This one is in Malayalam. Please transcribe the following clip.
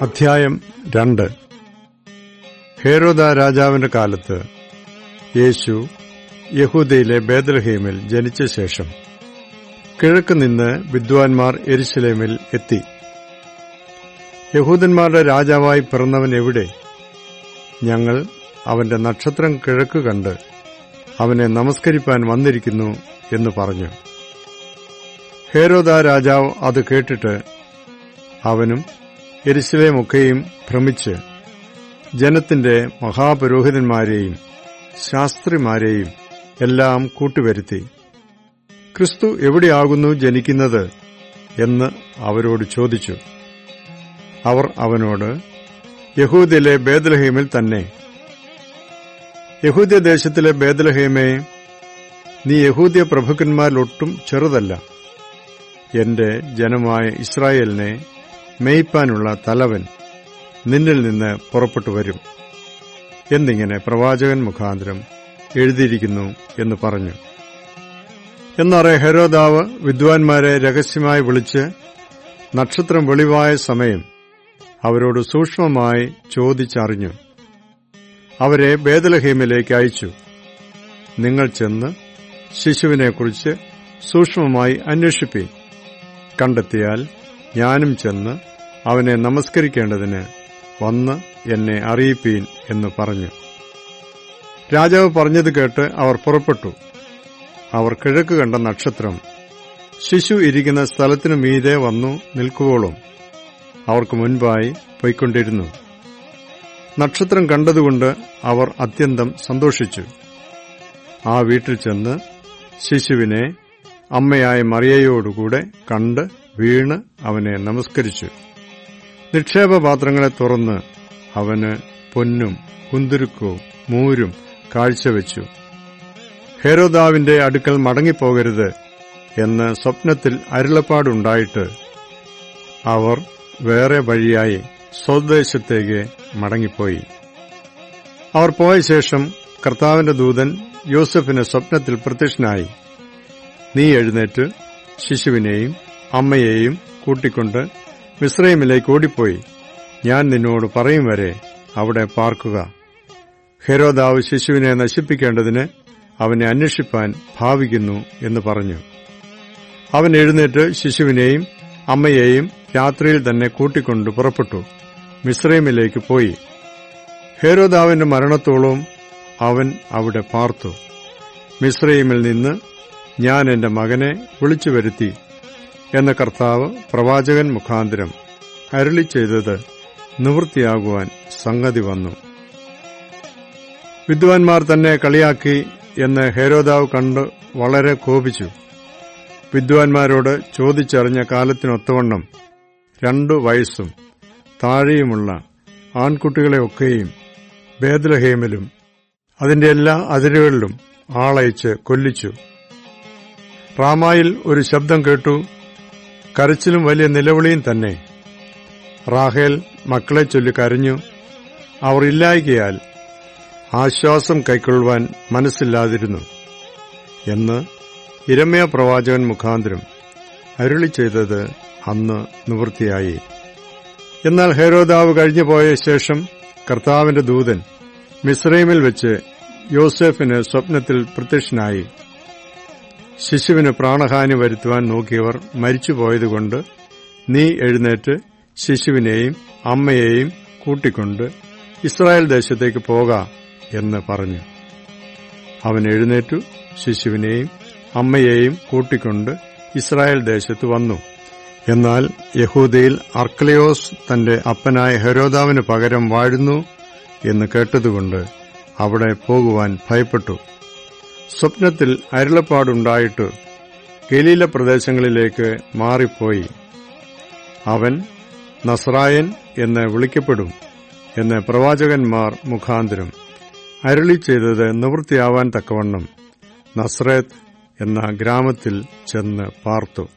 അധ്യായം രണ്ട്. ഹേരോദ രാജാവിന്റെ കാലത്ത് യേശു യഹൂദയിലെ ബേദൽഹീമിൽ ജനിച്ച ശേഷം കിഴക്ക് നിന്ന് വിദ്വാൻമാർ എരിശിലേമിൽ എത്തി. യഹൂദന്മാരുടെ രാജാവായി പിറന്നവൻ എവിടെ? ഞങ്ങൾ അവന്റെ നക്ഷത്രം കിഴക്ക് കണ്ട് അവനെ നമസ്കരിപ്പാൻ വന്നിരിക്കുന്നു എന്ന് പറഞ്ഞു. ഹേരോദ രാജാവ് അത് കേട്ടിട്ട് അവനും എരിശിലേമൊക്കെയും ഭ്രമിച്ച് ജനത്തിന്റെ മഹാപുരോഹിതന്മാരെയും ശാസ്ത്രിമാരെയും എല്ലാം കൂട്ടുവരുത്തി ക്രിസ്തു എവിടെയാകുന്നു ജനിക്കുന്നത് എന്ന് അവരോട് ചോദിച്ചു. അവർ അവനോട് യഹൂദിലെ ബേദലഹീമിൽ തന്നെ യഹൂദ്യ ദേശത്തിലെ ബേദലഹീമേ നീ യഹൂദ്യ പ്രഭുക്കന്മാരിലൊട്ടും ചെറുതല്ല. എന്റെ ജനമായ ഇസ്രായേലിനെ മേയ്പ്പാനുള്ള തലവൻ നിന്നിൽ നിന്ന് പുറപ്പെട്ടു വരും. എന്നിങ്ങനെ പ്രവാചകൻ മുഖാന്തരം എഴുതിയിരിക്കുന്നു എന്ന് പറഞ്ഞു. എന്നറേ ഹെരോദാവ് വിദ്വാൻമാരെ രഹസ്യമായി വിളിച്ച് നക്ഷത്രം വെളിവായ സമയം അവരോട് സൂക്ഷ്മമായി ചോദിച്ചറിഞ്ഞു. അവരെ ബേദലഹീമിലേക്ക് അയച്ചു. നിങ്ങൾ ചെന്ന് ശിശുവിനെക്കുറിച്ച് സൂക്ഷ്മമായി അന്വേഷിപ്പി കണ്ടെത്തിയാൽ ഞാനും ചെന്ന് അവനെ നമസ്കരിക്കേണ്ടതിന് വന്ന് എന്നെ അറിയിപ്പീൻ എന്ന് പറഞ്ഞു. രാജാവ് പറഞ്ഞത് കേട്ട് അവർ പുറപ്പെട്ടു. അവർ കിഴക്ക് കണ്ട നക്ഷത്രം. ശിശു ഇരിക്കുന്ന സ്ഥലത്തിനു മീതെ വന്നു നിൽക്കുവോളും. അവർക്ക് മുൻപായി പോയിക്കൊണ്ടിരുന്നു. നക്ഷത്രം കണ്ടതുകൊണ്ട് അവർ അത്യന്തം സന്തോഷിച്ചു. ആ വീട്ടിൽ ചെന്ന് ശിശുവിനെ അമ്മയായ മറിയയോടുകൂടെ കണ്ട് വീണ് അവനെ നമസ്കരിച്ചു. നിക്ഷേപപാത്രങ്ങളെ തുറന്ന് അവന് പൊന്നും കുന്തുരുക്കവും മൂരും കാഴ്ചവെച്ചു. ഹേരോദാവിന്റെ അടുക്കൽ മടങ്ങിപ്പോകരുത് എന്ന് സ്വപ്നത്തിൽ അരുളപ്പാടുണ്ടായിട്ട് അവർ വേറെ വഴിയായി സ്വദേശത്തേക്ക് മടങ്ങിപ്പോയി. അവർ പോയ ശേഷം കർത്താവിന്റെ ദൂതൻ യോസഫിന് സ്വപ്നത്തിൽ പ്രത്യക്ഷനായി. നീ എഴുന്നേറ്റ് ശിശുവിനെയും അമ്മയെയും കൂട്ടിക്കൊണ്ട് മിശ്രൈമിലേക്ക് ഓടിപ്പോയി. ഞാൻ നിന്നോട് പറയും വരെ അവിടെ പാർക്കുക. ഹെരോദാവ് ശിശുവിനെ നശിപ്പിക്കേണ്ടതിന് അവനെ അന്വേഷിപ്പാൻ ഭാവിക്കുന്നു എന്ന് പറഞ്ഞു. അവൻ എഴുന്നേറ്റ് ശിശുവിനെയും അമ്മയെയും രാത്രിയിൽ തന്നെ കൂട്ടിക്കൊണ്ട് പുറപ്പെട്ടു. മിശ്രൈമിലേക്ക് പോയി. ഹേരോദാവിന്റെ മരണത്തോളവും അവൻ അവിടെ പാർത്തു. മിശ്രൈമിൽ നിന്ന് ഞാൻ എന്റെ മകനെ വിളിച്ചു വരുത്തി. എന്ന കർത്താവ് പ്രവാചകൻ മുഖാന്തരം അരുളി ചെയ്തത് നിവൃത്തിയാകുവാൻ സംഗതി വന്നു. വിദ്വാൻമാർ തന്നെ കളിയാക്കി എന്ന് ഹേരോദാവ് കണ്ട് വളരെ കോപിച്ചു. വിദ്വാൻമാരോട് ചോദിച്ചറിഞ്ഞ കാലത്തിനൊത്തവണ്ണം രണ്ടു വയസ്സും താഴെയുമുള്ള ആൺകുട്ടികളെയൊക്കെയും ബേദലഹേമിലും അതിന്റെ എല്ലാ അതിരുകളിലും ആളയച്ച് കൊല്ലിച്ചു. റാമായിൽ ഒരു ശബ്ദം കേട്ടു. കരച്ചിലും വലിയ നിലവിളിയും തന്നെ. റാഹേൽ മക്കളെ ചൊല്ലി കരഞ്ഞു. അവർ ഇല്ലായികയാൽ ആശ്വാസം കൈക്കൊള്ളുവാൻ മനസ്സില്ലാതിരുന്നു. എന്ന് ഇരമ്യ പ്രവാചകൻ മുഖാന്തരം അരുളി ചെയ്തത് അന്ന് നിവൃത്തിയായി. എന്നാൽ ഹേരോദാവ് കഴിഞ്ഞുപോയ ശേഷം കർത്താവിന്റെ ദൂതൻ മിസ്രൈമിൽ വെച്ച് യോസെഫിന് സ്വപ്നത്തിൽ പ്രത്യക്ഷനായി. ശിശുവിന് പ്രാണഹാനി വരുത്തുവാൻ നോക്കിയവർ മരിച്ചുപോയതുകൊണ്ട് നീ എഴുന്നേറ്റ് ശിശുവിനെയും അമ്മയെയും കൂട്ടിക്കൊണ്ട് ഇസ്രായേൽ ദേശത്തേക്ക് പോക എന്ന് പറഞ്ഞു. അവൻ എഴുന്നേറ്റു ശിശുവിനെയും അമ്മയെയും കൂട്ടിക്കൊണ്ട് ഇസ്രായേൽ ദേശത്ത് വന്നു. എന്നാൽ യഹൂദയിൽ അർക്ലയോസ് തന്റെ അപ്പനായ ഹെരോദാവിന് പകരം വാഴുന്നു എന്ന് കേട്ടതുകൊണ്ട് അവിടെ പോകുവാൻ ഭയപ്പെട്ടു. സ്വപ്നത്തിൽ അരുളപ്പാടുണ്ടായിട്ട് ഗലീല പ്രദേശങ്ങളിലേക്ക് മാറിപ്പോയി. അവൻ നസ്രായൻ എന്ന് വിളിക്കപ്പെടും എന്ന് പ്രവാചകന്മാർ മുഖാന്തരം അരുളി ചെയ്തത് നിവൃത്തിയാവാൻ തക്കവണ്ണം നസ്രേത്ത് എന്ന ഗ്രാമത്തിൽ ചെന്ന് പാർത്തു.